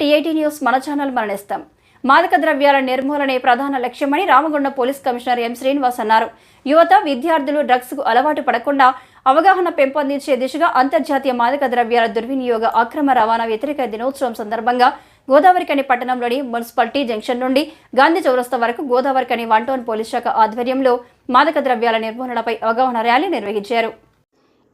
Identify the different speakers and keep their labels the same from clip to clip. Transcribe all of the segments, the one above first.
Speaker 1: TIT news. మన channel మరణిస్తాం. మాదక ద్రవ్యాల నిర్మూలనే ప్రధాన లక్ష్యమని Ramagundam police commissioner M Srinivas అన్నారు. యువత విద్యార్థులు డ్రగ్స్కు అలవాటు పడకుండా అవగాహన పెంపొందించే దిశగా అంతర్జాతీయ మాదక ద్రవ్యాల దుర్వినియోగ అక్రమ రవాణా వ్యతిరేక దినోత్సవం సందర్భంగా గోదావరికని పట్టణంలోని మున్సిపాలిటీ జంక్షన్ నుండి గాంధీ చౌరస్తా వరకు గోదావరికని వన్ టౌన్ పోలీస్ శాఖ ఆధ్వర్యంలో మాదక ద్రవ్యాల నిర్మూలనపై అవగాహన ర్యాలీ నిర్వహించారు.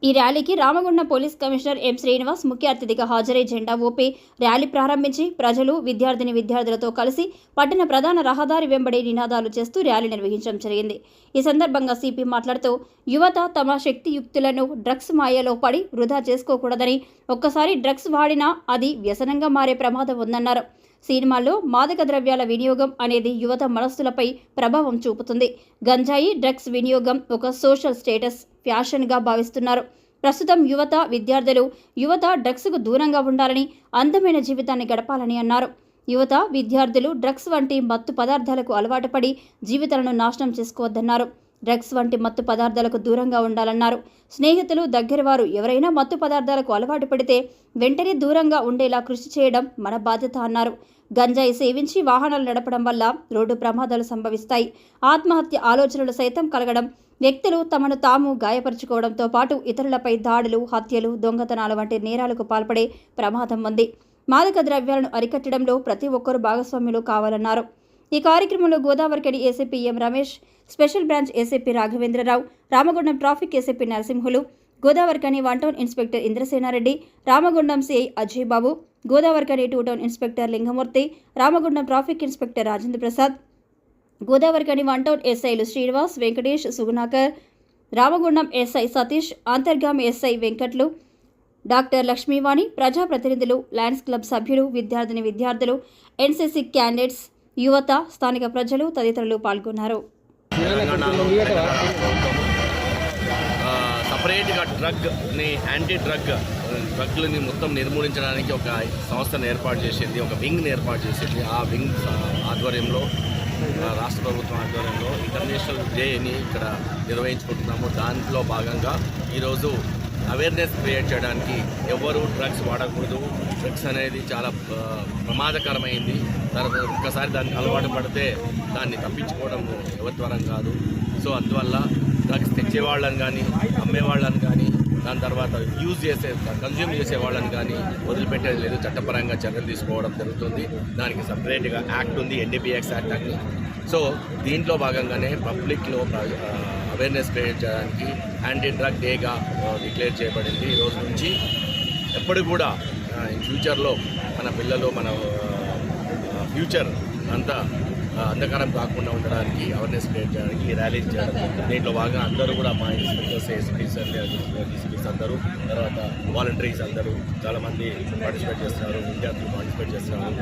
Speaker 1: ఈ ర్యాలీకి Ramagundam police commissioner M Srinivas ముఖ్య అతిథిగా హాజరై జెండా ఊపి ర్యాలీ ప్రారంభించి ప్రజలు విద్యార్థిని విద్యార్థులతో కలిసి పట్టణ ప్రధాన రహదారి వెంబడి నినాదాలు చేస్తూ ర్యాలీ నిర్వహించడం జరిగింది. ఈ సందర్భంగా సిపి మాట్లాడుతూ యువత తమ శక్తియుక్తులను డ్రగ్స్ మాయలో పడి వృధా చేసుకోకూడదని. ఒక్కసారి డ్రగ్స్ వాడినా అది వ్యసనంగా మారే ప్రమాదం ఉందన్నారు. సినిమాల్లో మాదక ద్రవ్యాల వినియోగం అనేది యువత మనస్సులపై ప్రభావం చూపుతుంది. గంజాయి డ్రగ్స్ వినియోగం ఒక సోషల్ స్టేటస్ ఫ్యాషన్గా భావిస్తున్నారు. ప్రస్తుతం యువత విద్యార్థులు యువత డ్రగ్స్కు దూరంగా ఉండాలని అందమైన జీవితాన్ని గడపాలని అన్నారు. యువత విద్యార్థులు డ్రగ్స్ వంటి మత్తు పదార్థాలకు అలవాటు పడి జీవితాలను నాశనం చేసుకోవద్దన్నారు. డ్రగ్స్ వంటి మత్తు పదార్థాలకు దూరంగా ఉండాలన్నారు. స్నేహితులు దగ్గరవారు ఎవరైనా మత్తు పదార్థాలకు అలవాటు పడితే వెంటనే దూరంగా ఉండేలా కృషి చేయడం మన బాధ్యత అన్నారు. గంజాయి సేవించి వాహనాలు నడపడం వల్ల రోడ్డు ప్రమాదాలు సంభవిస్తాయి. ఆత్మహత్య ఆలోచనలు సైతం కలగడం వ్యక్తులు తమను తాము గాయపరుచుకోవడంతో పాటు ఇతరులపై దాడులు హత్యలు దొంగతనాలు వంటి నేరాలకు పాల్పడే ప్రమాదం ఉంది. మాదక ద్రవ్యాలను అరికట్టడంలో ప్రతి ఒక్కరూ భాగస్వాములు కావాలన్నారు. ఈ కార్యక్రమంలో Godavarikhani ACP M Ramesh special branch ACP Raghavendra Rao Ramagundam traffic ACP Narasimhulu Godavarikhani one town inspector Indrasena Reddy Ramagundam CI Ajay Babu Godavarikhani two town inspector Lingamurthy Ramagundam traffic inspector Rajendra Prasad Godavarikhani one town ఎస్ఐలు Srinivas Venkatesh Sugunakar Ramagundam SI Satish Antargami SI Venkatlu doctor Lakshmi Vani ప్రజాప్రతినిధులు Lions club సభ్యులు విద్యార్థిని విద్యార్థులు NCC candidates యువత స్థానిక ప్రజలు తదితరులు పాల్గొన్నారు.
Speaker 2: సపరేట్గా డ్రగ్ని యాంటీ డ్రగ్ డ్రగ్లని మొత్తం నిర్మూలించడానికి ఒక సంస్థను ఏర్పాటు చేసింది ఒక వింగ్ని ఏర్పాటు చేసింది. ఆ వింగ్ ఆధ్వర్యంలో రాష్ట్ర ప్రభుత్వం ఆధ్వర్యంలో ఇంటర్నేషనల్ డేని ఇక్కడ నిర్వహించుకుంటున్నాము. దాంట్లో భాగంగా ఈరోజు అవేర్నెస్ క్రియేట్ చేయడానికి ఎవరు డ్రగ్స్ వాడకూడదు. డ్రగ్స్ అనేది చాలా ప్రమాదకరమైంది. తర్వాత ఒక్కసారి దానికి అలవాటు పడితే దాన్ని తప్పించుకోవడం ఎవరి కాదు. సో అందువల్ల డ్రగ్స్ తెచ్చేవాళ్ళని కానీ అమ్మేవాళ్ళని కానీ దాని తర్వాత యూజ్ చేసే కన్జ్యూమ్ చేసే వాళ్ళని కానీ వదిలిపెట్టేది లేదు. చట్టపరంగా చర్యలు తీసుకోవడం జరుగుతుంది. దానికి సపరేట్గా యాక్ట్ ఉంది ఎన్డీపీఎక్స్ యాక్ట్ అని. సో దీంట్లో భాగంగానే పబ్లిక్లో అవేర్నెస్ క్రియేట్ చేయడానికి యాంటీ డ్రగ్ డేగా డిక్లేర్ చేయబడింది ఈ రోజు నుంచి. ఎప్పుడు కూడా ఇన్ ఫ్యూచర్లో మన పిల్లలు మన ఫ్యూచర్ అంతా అంధకారం కాకుండా ఉండడానికి అవేర్నెస్ క్రియేట్ చేయడానికి ర్యాలీ చేయడం దీంట్లో భాగంగా అందరూ కూడా మా ఇన్స్పెక్టర్స్ ఎస్పీస్ డిసిపీస్ అందరూ తర్వాత వాలంటీర్స్ అందరూ చాలామంది పార్టిసిపేట్ చేస్తున్నారు విద్యార్థులు పార్టిసిపేట్ చేస్తున్నారు.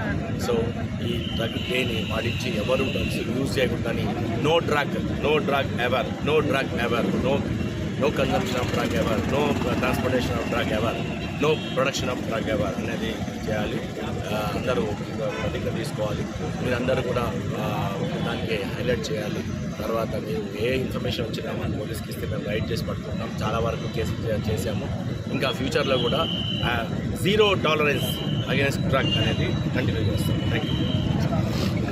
Speaker 2: సో ఈ డ్రగ్ డేని పాటించి ఎవరు డ్రగ్స్ యూజ్ చేయకుండా no drug no drug ever no drug ever no no consumption of drug ever no transportation of drug ever no production of drug ever అనేది చేయాలి. అందరూ ప్రతిజ్ఞ తీసుకోవాలి. మీరందరూ కూడా దానికి హైలైట్ చేయాలి. తర్వాత మీరు ఏ ఇన్ఫర్మేషన్ వచ్చినా మన పోలీస్కి ఇస్తే మేము రైడ్ చేసి పడుతున్నాం చాలా వరకు కేసు చేసాము ఇంకా ఫ్యూచర్లో కూడా జీరో టాలరెన్స్ అగేన్స్ట్ డ్రగ్ అనేది కంటిన్యూ చేస్తాం. Thank you